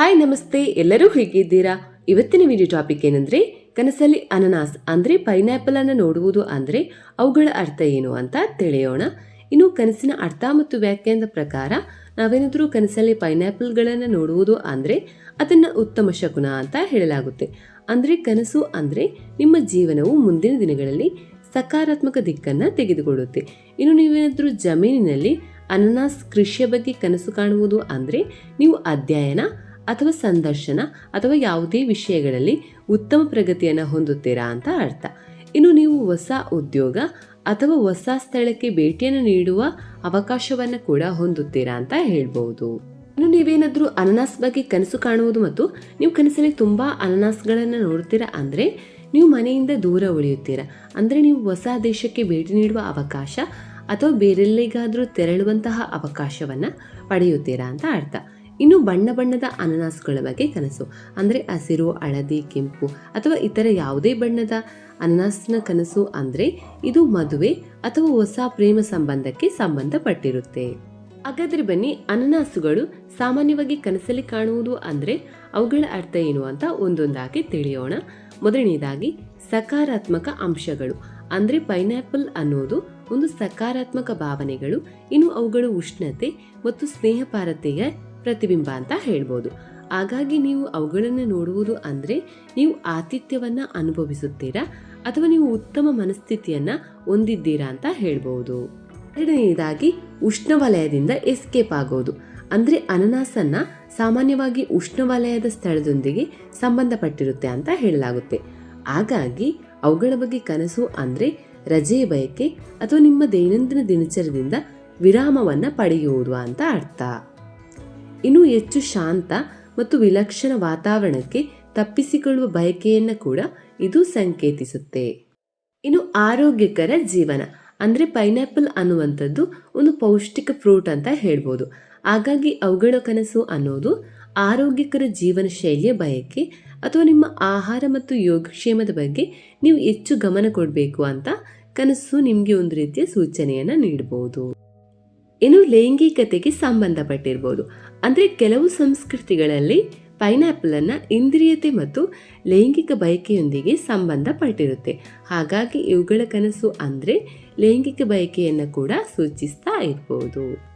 Hi ನಮಸ್ತೆ, ಎಲ್ಲರೂ ಹೇಗಿದ್ದೀರಾ? ಇವತ್ತಿನ ವಿಡಿಯೋ ಟಾಪಿಕ್ ಏನಂದ್ರೆ, ಕನಸಲ್ಲಿ ಅನನಾಸ್ ಅಂದ್ರೆ ಪೈನಾಪಲ್ ಅನ್ನು ನೋಡುವುದು ಅಂದ್ರೆ ಅವುಗಳ ಅರ್ಥ ಏನು ಅಂತ ತಿಳಿಯೋಣ. ಇನ್ನು ಕನಸಿನ ಅರ್ಥ ಮತ್ತು ವ್ಯಾಖ್ಯಾನದ ಪ್ರಕಾರ, ನಾವೇನಾದರೂ ಕನಸಲ್ಲಿ ಪೈನಾಪಲ್ಗಳನ್ನು ನೋಡುವುದು ಅಂದ್ರೆ ಅದನ್ನ ಉತ್ತಮ ಶಕುನ ಅಂತ ಹೇಳಲಾಗುತ್ತೆ. ಅಂದ್ರೆ ಕನಸು ಅಂದ್ರೆ ನಿಮ್ಮ ಜೀವನವು ಮುಂದಿನ ದಿನಗಳಲ್ಲಿ ಸಕಾರಾತ್ಮಕ ದಿಕ್ಕನ್ನ ತೆಗೆದುಕೊಳ್ಳುತ್ತೆ. ಇನ್ನು ನೀವೇನಾದರೂ ಜಮೀನಿನಲ್ಲಿ ಅನನಾಸ್ ಕೃಷಿಯ ಬಗ್ಗೆ ಕನಸು ಕಾಣುವುದು ಅಂದ್ರೆ ನೀವು ಅಧ್ಯಯನ ಅಥವಾ ಸಂದರ್ಶನ ಅಥವಾ ಯಾವುದೇ ವಿಷಯಗಳಲ್ಲಿ ಉತ್ತಮ ಪ್ರಗತಿಯನ್ನು ಹೊಂದುತ್ತೀರಾ ಅಂತ ಅರ್ಥ. ಇನ್ನು ನೀವು ಹೊಸ ಉದ್ಯೋಗ ಅಥವಾ ಹೊಸ ಸ್ಥಳಕ್ಕೆ ಭೇಟಿಯನ್ನು ನೀಡುವ ಅವಕಾಶವನ್ನು ಕೂಡ ಹೊಂದುತ್ತೀರಾ ಅಂತ ಹೇಳ್ಬೋದು. ಇನ್ನು ನೀವೇನಾದರೂ ಅನನಾಸ್ ಬಗ್ಗೆ ಕನಸು ಕಾಣುವುದು ಮತ್ತು ನೀವು ಕನಸಲ್ಲಿ ತುಂಬಾ ಅನನಾಸ್ಗಳನ್ನು ನೋಡ್ತೀರಾ ಅಂದ್ರೆ ನೀವು ಮನೆಯಿಂದ ದೂರ ಉಳಿಯುತ್ತೀರಾ ಅಂದ್ರೆ ನೀವು ಹೊಸ ದೇಶಕ್ಕೆ ಭೇಟಿ ನೀಡುವ ಅವಕಾಶ ಅಥವಾ ಬೇರೆಲ್ಲಿಗಾದರೂ ತೆರಳುವಂತಹ ಅವಕಾಶವನ್ನ ಪಡೆಯುತ್ತೀರಾ ಅಂತ ಅರ್ಥ. ಇನ್ನು ಬಣ್ಣ ಬಣ್ಣದ ಅನನಾಸುಗಳ ಬಗ್ಗೆ ಕನಸು. ಅಂದರೆ ಹಸಿರು, ಹಳದಿ, ಕೆಂಪು ಅಥವಾ ಇತರ ಯಾವುದೇ ಬಣ್ಣದ ಅನನಾಸ್ನ ಕನಸು ಅಂದರೆ ಇದು ಮದುವೆ ಅಥವಾ ಹೊಸ ಪ್ರೇಮ ಸಂಬಂಧಕ್ಕೆ ಸಂಬಂಧಪಟ್ಟಿರುತ್ತೆ. ಹಾಗಾದ್ರೆ ಬನ್ನಿ, ಅನನಾಸುಗಳು ಸಾಮಾನ್ಯವಾಗಿ ಕನಸಲ್ಲಿ ಕಾಣುವುದು ಅಂದರೆ ಅವುಗಳ ಅರ್ಥ ಏನು ಅಂತ ಒಂದೊಂದಾಗಿ ತಿಳಿಯೋಣ. ಮೊದಲನೇದಾಗಿ, ಸಕಾರಾತ್ಮಕ ಅಂಶಗಳು ಅಂದರೆ ಪೈನಾಪಲ್ ಅನ್ನೋದು ಒಂದು ಸಕಾರಾತ್ಮಕ ಭಾವನೆಗಳು. ಇನ್ನು ಅವುಗಳು ಉಷ್ಣತೆ ಮತ್ತು ಸ್ನೇಹಪಾರತೆಯ ಪ್ರತಿಬಿಂಬ ಅಂತ ಹೇಳ್ಬೋದು. ಹಾಗಾಗಿ ನೀವು ಅವುಗಳನ್ನು ನೋಡುವುದು ಅಂದರೆ ನೀವು ಆತಿಥ್ಯವನ್ನು ಅನುಭವಿಸುತ್ತೀರಾ? ಅಥವಾ ನೀವು ಉತ್ತಮ ಮನಸ್ಥಿತಿಯನ್ನು ಹೊಂದಿದ್ದೀರಾ ಅಂತ ಹೇಳ್ಬೋದು. ಎರಡನೆಯದಾಗಿ ಉಷ್ಣವಲಯದಿಂದ ಎಸ್ಕೇಪ್ ಆಗೋದು. ಅಂದರೆ ಅನನಾಸನ್ನ ಸಾಮಾನ್ಯವಾಗಿ ಉಷ್ಣವಲಯದ ಸ್ಥಳದೊಂದಿಗೆ ಸಂಬಂಧಪಟ್ಟಿರುತ್ತೆ ಅಂತ ಹೇಳಲಾಗುತ್ತೆ. ಹಾಗಾಗಿ ಅವುಗಳ ಬಗ್ಗೆ ಕನಸು ಅಂದರೆ ರಜೆಯ ಬಯಕೆ ಅಥವಾ ನಿಮ್ಮ ದೈನಂದಿನ ದಿನಚರದಿಂದ ವಿರಾಮವನ್ನು ಪಡೆಯುವುದು ಅಂತ ಅರ್ಥ. ಇನ್ನು ಹೆಚ್ಚು ಶಾಂತ ಮತ್ತು ವಿಲಕ್ಷಣ ವಾತಾವರಣಕ್ಕೆ ತಪ್ಪಿಸಿಕೊಳ್ಳುವ ಬಯಕೆಯನ್ನು ಕೂಡ ಇದು ಸಂಕೇತಿಸುತ್ತೆ. ಇನ್ನು ಆರೋಗ್ಯಕರ ಜೀವನ, ಅಂದರೆ ಪೈನಾಪಲ್ ಅನ್ನುವಂಥದ್ದು ಒಂದು ಪೌಷ್ಟಿಕ ಫ್ರೂಟ್ ಅಂತ ಹೇಳ್ಬೋದು. ಹಾಗಾಗಿ ಅವುಗಳ ಕನಸು ಅನ್ನೋದು ಆರೋಗ್ಯಕರ ಜೀವನ ಶೈಲಿಯ ಬಯಕೆ ಅಥವಾ ನಿಮ್ಮ ಆಹಾರ ಮತ್ತು ಯೋಗಕ್ಷೇಮದ ಬಗ್ಗೆ ನೀವು ಹೆಚ್ಚು ಗಮನ ಕೊಡಬೇಕು ಅಂತ ಕನಸು ನಿಮಗೆ ಒಂದು ರೀತಿಯ ಸೂಚನೆಯನ್ನು ನೀಡಬಹುದು ಇನ್ನು ಲೈಂಗಿಕತೆಗೆ ಸಂಬಂಧಪಟ್ಟಿರ್ಬೋದು. ಅಂದರೆ ಕೆಲವು ಸಂಸ್ಕೃತಿಗಳಲ್ಲಿ ಪೈನಾಪಲ್ ಅನ್ನ ಇಂದ್ರಿಯತೆ ಮತ್ತು ಲೈಂಗಿಕ ಬಯಕೆಯೊಂದಿಗೆ ಸಂಬಂಧಪಟ್ಟಿರುತ್ತೆ. ಹಾಗಾಗಿ ಇವುಗಳ ಕನಸು ಅಂದರೆ ಲೈಂಗಿಕ ಬಯಕೆಯನ್ನು ಕೂಡ ಸೂಚಿಸ್ತಾ ಇರ್ಬೋದು.